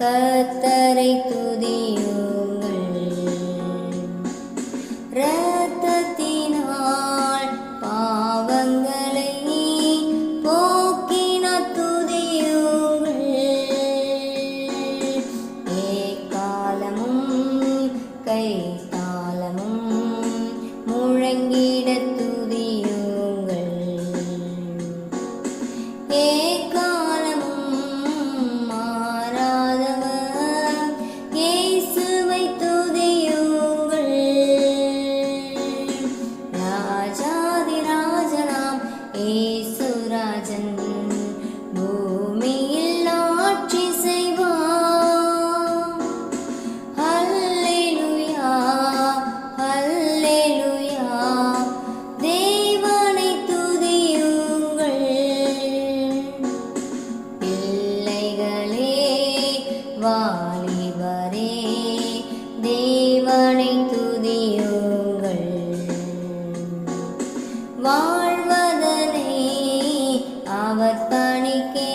கத்தரை துதியுங்கள். ரத்தத்தினால் பாவங்களை போக்கின துதியுங்கள். ஏக்காலமும் கை தாளமும் முழங்கிட துதியுங்கள். ஏ அவர்பணிக்கே